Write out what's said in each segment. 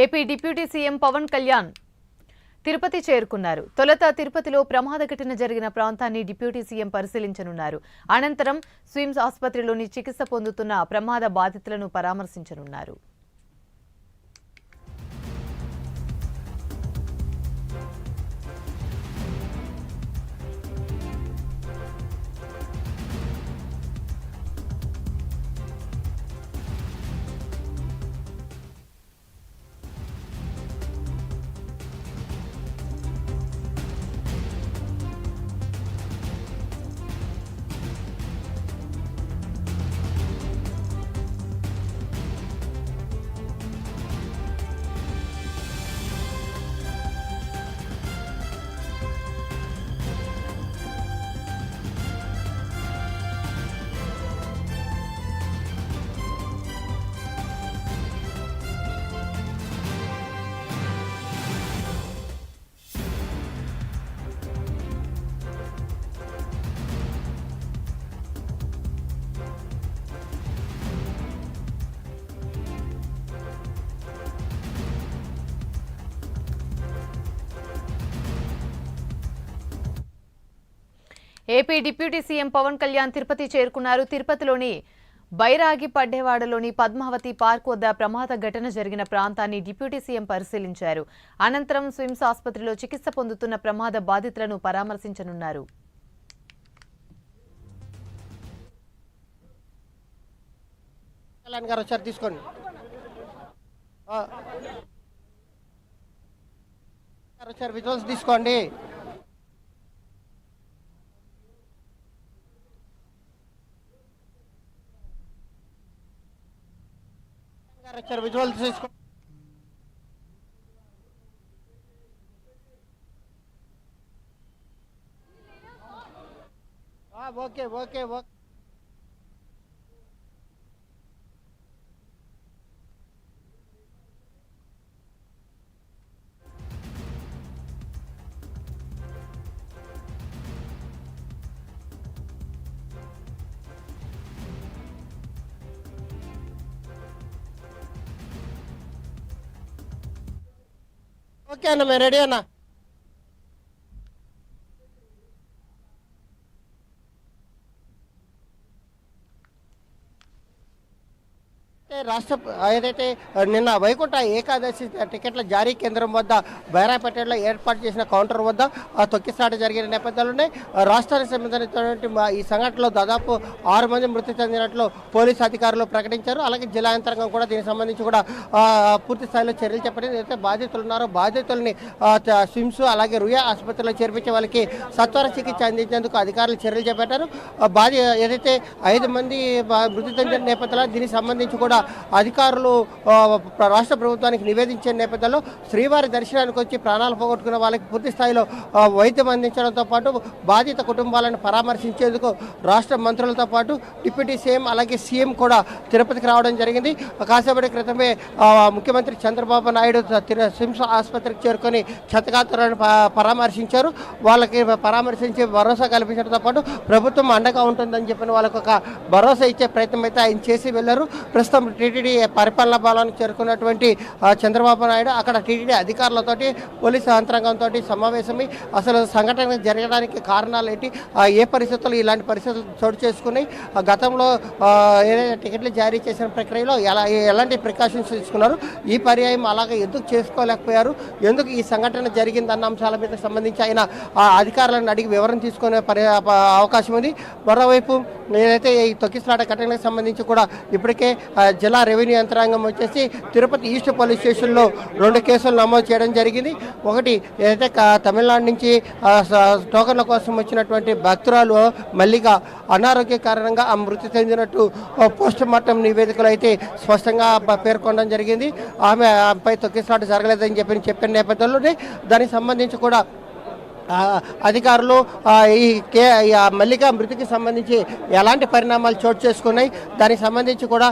AP deputy CM Pawan Kalyan Tirupati చేరుకున్నారు. తొలుత తిరుపతిలో ప్రమాద ఘటన జరిగిన ప్రాంతాన్ని డిప్యూటీ సీఎం పరిశీలించనున్నారు. అనంతరం స్విమ్స్ ఆసుపత్రిలోని చికిత్స పొందుతున్న ప్రమాద బాధితులను పరామర్శించనున్నారు. AP deputy CM Pawan Kalyan Tirupati చేరుకున్నారు. తిరుపతిలోని బైరాగి పడ్డేవాడలోని పద్మావతి పార్క్ వద్ద ప్రమాద ఘటన జరిగిన ప్రాంతాన్ని డిప్యూటీ సీఎం పరిశీలించారు. అనంతరం స్విమ్స్ ఆసుపత్రిలో చికిత్స పొందుతున్న ప్రమాద బాధితులను పరామర్శించనున్నారు. తీసుకోండి. విజువల్స్ తీసుకోండి. గారు వచ్చారు విజువల్స్ తీసుకోండి ఆ, ఓకే ఓకే ఓకే ఓకే అన్న మేము రెడీ అన్నా అయితే రాష్ట్ర ఏదైతే నిన్న వైకుంఠ ఏకాదశి టికెట్ల జారీ కేంద్రం వద్ద బైరాపేటలో ఏర్పాటు చేసిన కౌంటర్ వద్ద తొక్కిసాట జరిగిన నేపథ్యంలోనే రాష్ట్రానికి సంబంధించినటువంటి ఈ సంఘటనలో దాదాపు ఆరు మంది మృతి చెందినట్లు పోలీసు అధికారులు ప్రకటించారు. అలాగే జిల్లా యంత్రాంగం కూడా దీనికి సంబంధించి కూడా పూర్తి స్థాయిలో చర్యలు చెప్పడం అయితే బాధితులు ఉన్నారో బాధితుల్ని స్విమ్స్ అలాగే రుయా ఆసుపత్రిలో చేర్పించే వాళ్ళకి సత్వర చికిత్స అందించేందుకు అధికారులు చర్యలు చేపట్టారు. బాధ ఏదైతే ఐదు మంది మృతి చెందిన నేపథ్యంలో దీనికి సంబంధించి కూడా అధికారులు రాష్ట్ర ప్రభుత్వానికి నివేదించే నేపథ్యంలో శ్రీవారి దర్శనానికి వచ్చి ప్రాణాలు పోగొట్టుకున్న వాళ్ళకి పూర్తి స్థాయిలో వైద్యం అందించడంతో పాటు బాధిత కుటుంబాలను పరామర్శించేందుకు రాష్ట్ర మంత్రులతో పాటు డిప్యూటీ సీఎం అలాగే సీఎం కూడా తిరుపతికి రావడం జరిగింది. కాసేపటి క్రితమే ముఖ్యమంత్రి చంద్రబాబు నాయుడు సిమ్స్ ఆసుపత్రికి చేరుకొని క్షతగాత్రులను పరామర్శించారు. వాళ్ళకి పరామర్శించి భరోసా కల్పించడంతో పాటు ప్రభుత్వం అండగా ఉంటుందని చెప్పిన వాళ్ళకు ఒక భరోసా ఇచ్చే ప్రయత్నం అయితే ఆయన చేసి వెళ్ళారు. ప్రస్తుతం టీటీడీ పరిపాలన బలానికి చేరుకున్నటువంటి చంద్రబాబు నాయుడు అక్కడ టీటీడీ అధికారులతోటి పోలీసు యంత్రాంగంతో సమావేశమై అసలు సంఘటన జరగడానికి కారణాలు ఏంటి ఏ పరిస్థితుల్లో ఇలాంటి పరిస్థితులు చోటు చేసుకున్నాయి గతంలో ఏదైనా టికెట్లు జారీ చేసిన ప్రక్రియలో ఎలా ఎలాంటి ప్రికాషన్స్ తీసుకున్నారు ఈ పర్యాయం అలాగే ఎందుకు చేసుకోలేకపోయారు ఎందుకు ఈ సంఘటన జరిగిందన్న అంశాల మీద సంబంధించి ఆయన ఆ అధికారులను అడిగి వివరణ తీసుకునే పరి అవకాశం ఉంది. మరోవైపు నేనైతే ఈ తొక్కిసలాట ఘటనకు సంబంధించి కూడా ఇప్పటికే జిల్లా రెవెన్యూ యంత్రాంగం వచ్చేసి తిరుపతి ఈస్ట్ పోలీస్ స్టేషన్లో రెండు కేసులు నమోదు చేయడం జరిగింది. ఒకటి ఏదైతే తమిళనాడు నుంచి టోకన్ల కోసం వచ్చినటువంటి భక్తురాలు మల్లిక అనారోగ్య కారణంగా ఆ మృతి చెందినట్టు పోస్ట్ మార్టం నివేదికలు అయితే స్పష్టంగా పేర్కొనడం జరిగింది. ఆమె ఆమెపై తొక్కిసలాట జరగలేదని చెప్పి చెప్పిన నేపథ్యంలోనే దానికి సంబంధించి కూడా అధికారులు ఈ కే మల్లిక మృతికి సంబంధించి ఎలాంటి పరిణామాలు చోటు చేసుకున్నాయి? దానికి సంబంధించి కూడా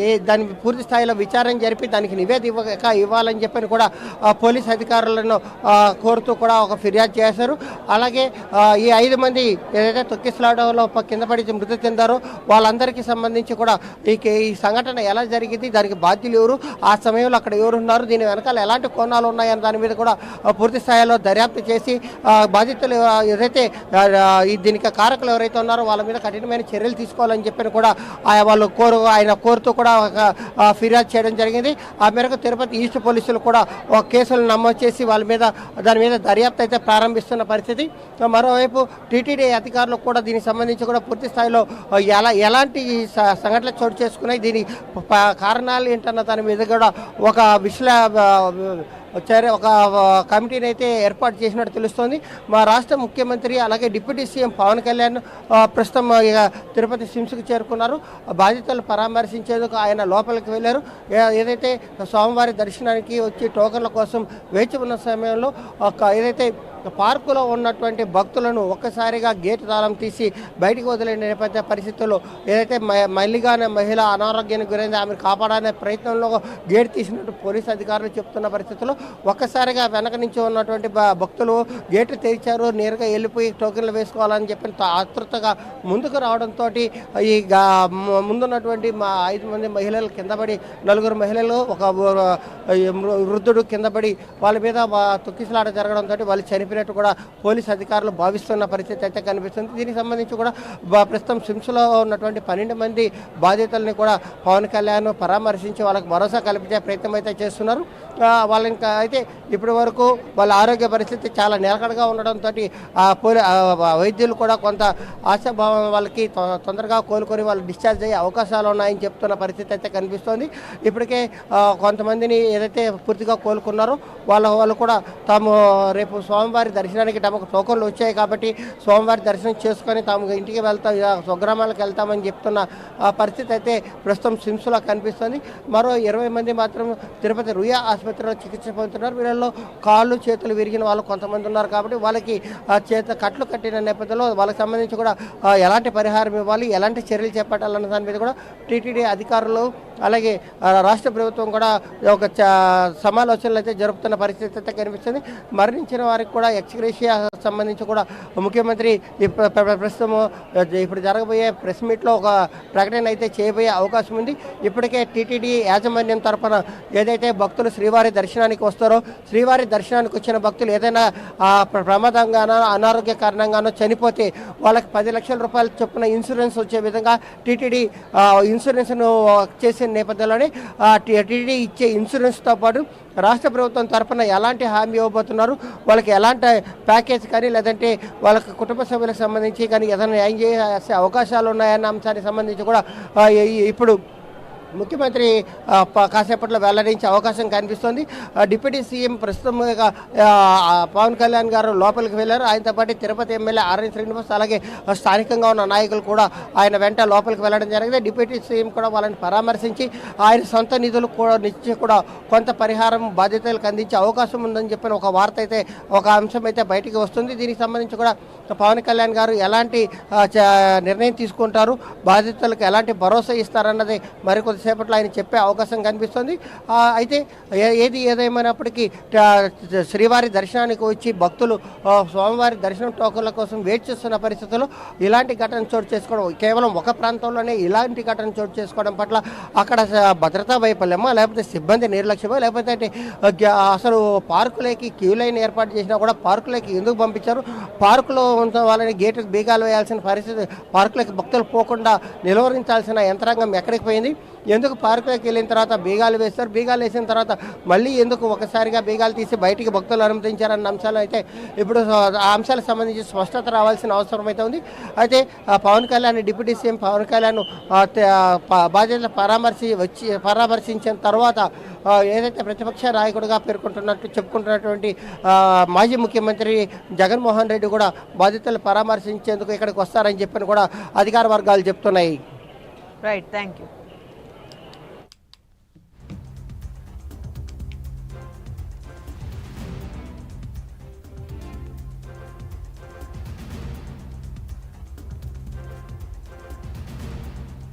ఏ- దాని పూర్తి స్థాయిలో విచారణ జరిపి దానికి నివేదిక ఇవ్వాలని చెప్పని కూడా పోలీస్ అధికారులను కోరుతూ కూడా ఒక ఫిర్యాదు చేశారు. అలాగే ఈ ఐదు మంది ఏదైతే తొక్కిసలాడలో కింద పడి మృతి చెందారో వాళ్ళందరికీ సంబంధించి కూడా ఈ కే- ఈ సంఘటన ఎలా జరిగింది దానికి బాధ్యులు ఎవరు ఆ సమయంలో అక్కడ ఎవరు ఉన్నారు దీని వెనకాల ఎలాంటి కోణాలు ఉన్నాయని దాని మీద కూడా పూర్తి స్థాయిలో దర్యాప్తు చేసి బాధితులు ఏదైతే దీనికి కారకులు ఎవరైతే ఉన్నారో వాళ్ళ మీద కఠినమైన చర్యలు తీసుకోవాలని చెప్పి కూడా ఆయన వాళ్ళు కోరు ఆయన కోరుతూ కూడా ఒక ఫిర్యాదు చేయడం జరిగింది. ఆ మేరకు తిరుపతి ఈస్ట్ పోలీసులు కూడా ఒక కేసులు నమోదు చేసి వాళ్ళ మీద దాని మీద దర్యాప్తు అయితే ప్రారంభిస్తున్న పరిస్థితి. మరోవైపు టీటీడీ అధికారులు కూడా దీనికి సంబంధించి కూడా పూర్తి స్థాయిలో ఎలా ఎలాంటి సంఘటనలు చోటు చేసుకున్నాయి దీని ప- కారణాలు ఏంటన్న దాని మీద కూడా ఒక విశ్లే చర్య ఒక కమిటీని అయితే ఏర్పాటు చేసినట్టు తెలుస్తోంది. మా రాష్ట్ర ముఖ్యమంత్రి అలాగే డిప్యూటీ సీఎం పవన్ కళ్యాణ్ ప్రస్తుతం ఇక తిరుపతి సిమ్స్కి చేరుకున్నారు. బాధితులు పరామర్శించేందుకు ఆయన లోపలికి వెళ్ళారు. ఏదైతే స్వామివారి దర్శనానికి వచ్చి టోకన్ల కోసం వేచి ఉన్న సమయంలో ఒక ఏదైతే పార్కులో ఉన్నటువంటి భక్తులను ఒక్కసారిగా గేటు తాళం తీసి బయటకు వదిలే నేపథ్య పరిస్థితుల్లో ఏదైతే మళ్ళీగానే మల్లిగానే మహిళ అనారోగ్యానికి గురైంది ఆమెను కాపాడనే ప్రయత్నంలో గేటు తీసినట్టు పోలీసు అధికారులు చెప్తున్న పరిస్థితుల్లో ఒక్కసారిగా వెనక నుంచి ఉన్నటువంటి భక్తులు గేటు తెరిచారు నేరుగా వెళ్ళిపోయి టోకెన్లు వేసుకోవాలని చెప్పి ఆతృతగా ముందుకు రావడంతో ఈ ముందున్నటువంటి మా ఐదు మంది మహిళలు కిందపడి నలుగురు మహిళలు ఒక వృద్ధుడు కిందపడి వాళ్ళ మీద తొక్కిసలాట జరగడంతో వాళ్ళు చనిపోయినట్టు కూడా పోలీసు అధికారులు భావిస్తున్న పరిస్థితి అయితే కనిపిస్తుంది. దీనికి సంబంధించి కూడా ప్రస్తుతం సిమ్స్లో ఉన్నటువంటి పన్నెండు మంది బాధితుల్ని కూడా పవన్ కళ్యాణ్ పరామర్శించి వాళ్ళకి భరోసా కల్పించే ప్రయత్నం అయితే చేస్తున్నారు. వాళ్ళని ఇంకా అయితే ఇప్పటి వరకు వాళ్ళ ఆరోగ్య పరిస్థితి చాలా నిలకడగా ఉండడంతో ఆ పోలీ వైద్యులు కూడా కొంత ఆశాభావం వాళ్ళకి తొందరగా కోలుకొని వాళ్ళు డిశ్చార్జ్ అయ్యే అవకాశాలు ఉన్నాయని చెప్తున్న పరిస్థితి అయితే కనిపిస్తోంది. ఇప్పటికే కొంతమందిని ఏదైతే పూర్తిగా కోలుకున్నారో వాళ్ళ వాళ్ళు కూడా తాము రేపు స్వామివారి దర్శనానికి తమకు టోకన్లు వచ్చాయి కాబట్టి స్వామివారి దర్శనం చేసుకొని తాము ఇంటికి వెళ్తాం స్వగ్రామాలకు వెళ్తామని చెప్తున్న ఆ పరిస్థితి అయితే ప్రస్తుతం సిమ్స్లో కనిపిస్తుంది. మరో ఇరవై మంది మాత్రం తిరుపతి రుయా ఆసుపత్రిలో చికిత్స పొందుతున్నారు. వీళ్ళలో కాళ్ళు చేతులు విరిగిన వాళ్ళు కొంతమంది ఉన్నారు కాబట్టి వాళ్ళకి ఆ చేత కట్లు కట్టిన నేపథ్యంలో వాళ్ళకి సంబంధించి కూడా ఎలాంటి పరిహారం ఇవ్వాలి ఎలాంటి చర్యలు చేపట్టాలన్న దాని మీద కూడా టీటీడీ అధికారులు అలాగే రాష్ట్ర ప్రభుత్వం కూడా ఒక చ- సమాలోచనలు అయితే జరుపుతున్న పరిస్థితి అయితే కనిపిస్తుంది. మరణించిన వారికి కూడా ఎక్స్గ్రేషియా సంబంధించి కూడా ముఖ్యమంత్రి ప్రస్తుతం ఇప్పుడు జరగబోయే ప్రెస్ మీట్లో ఒక ప్రకటన అయితే చేయబోయే అవకాశం ఉంది. ఇప్పటికే టీటీడీ యాజమాన్యం తరపున ఏదైతే భక్తులు శ్రీవారి దర్శనానికి వస్తారో శ్రీవారి దర్శనానికి వచ్చిన భక్తులు ఏదైనా ప్రమాదంగానో అనారోగ్య కారణంగానో చనిపోతే వాళ్ళకి పది లక్షల రూపాయల చొప్పున ఇన్సూరెన్స్ వచ్చే విధంగా టీటీడీ ఇన్సూరెన్స్ను చేసే నేపథ్యంలోనే టీటీడీ ఇచ్చే ఇన్సూరెన్స్తో పాటు రాష్ట్ర ప్రభుత్వం తరఫున ఎలాంటి హామీ ఇవ్వబోతున్నారు? వాళ్ళకి ఎలాంటి ప్యాకేజ్ కానీ లేదంటే వాళ్ళకి కుటుంబ సభ్యులకు సంబంధించి కానీ ఏదైనా న్యాయం చేసే అవకాశాలు ఉన్నాయన్న అంశానికి సంబంధించి కూడా ఇప్పుడు ముఖ్యమంత్రి కాసేపట్లో వెల్లడించే అవకాశం కనిపిస్తోంది. డిప్యూటీ సీఎం ప్రస్తుతం పవన్ కళ్యాణ్ గారు లోపలికి వెళ్ళారు. ఆయనతో పాటు తిరుపతి ఎమ్మెల్యే ఆర్ఎన్ శ్రీనివాస్ అలాగే స్థానికంగా ఉన్న నాయకులు కూడా ఆయన వెంట లోపలికి వెళ్ళడం జరిగింది. డిప్యూటీ సీఎం కూడా వాళ్ళని పరామర్శించి ఆయన సొంత నిధులు కూడా నుంచి కూడా కొంత పరిహారం బాధ్యతలకు అందించే అవకాశం ఉందని చెప్పిన ఒక వార్త అయితే ఒక అంశం అయితే బయటికి వస్తుంది. దీనికి సంబంధించి కూడా పవన్ కళ్యాణ్ గారు ఎలాంటి చ- నిర్ణయం తీసుకుంటారు? బాధితులకు ఎలాంటి భరోసా ఇస్తారన్నది మరికొద్ది సేపట్లో ఆయన చెప్పే అవకాశం కనిపిస్తుంది. అయితే ఏ- ఏది ఏదేమైనప్పటికీ శ్రీవారి దర్శనానికి వచ్చి భక్తులు స్వామివారి దర్శనం టోకన్ల కోసం వెయిట్ చేస్తున్న పరిస్థితుల్లో ఇలాంటి ఘటన చోటు చేసుకోవడం కేవలం ఒక ప్రాంతంలోనే ఇలాంటి ఘటన చోటు చేసుకోవడం పట్ల అక్కడ భద్రతా వైఫల్యమా లేకపోతే సిబ్బంది నిర్లక్ష్యమా లేకపోతే అంటే, అసలు పార్కులకి క్యూ లైన్ ఏర్పాటు చేసినా కూడా పార్కులకి ఎందుకు పంపించారు? పార్కులో ఉన్న వాళ్ళని గేట్ బీగాలు వేయాల్సిన పరిస్థితి పార్కులకి భక్తులు పోకుండా నిలువరించాల్సిన యంత్రాంగం ఎక్కడికి పోయింది? ఎందుకు పార్కులోకి వెళ్ళిన తర్వాత బీగాలు వేస్తారు? బీగాలు వేసిన తర్వాత మళ్ళీ ఎందుకు ఒకసారిగా బీగాలు తీసి బయటికి భక్తులు అనుమతించారన్న అంశాలు అయితే ఇప్పుడు ఆ అంశాలకు సంబంధించి స్పష్టత రావాల్సిన అవసరం అయితే ఉంది. అయితే పవన్ కళ్యాణ్ డిప్యూటీ సీఎం పవన్ కళ్యాణ్ బాధ్యతలు పరామర్శి వచ్చి పరామర్శించిన తర్వాత ఏదైతే ప్రతిపక్ష నాయకుడిగా పేర్కొంటున్నట్టు చెప్పుకుంటున్నటువంటి మాజీ ముఖ్యమంత్రి జగన్మోహన్ రెడ్డి కూడా బాధితులు పరామర్శించేందుకు ఇక్కడికి వస్తారని చెప్పని కూడా అధికార వర్గాలు చెప్తున్నాయి. Right thank you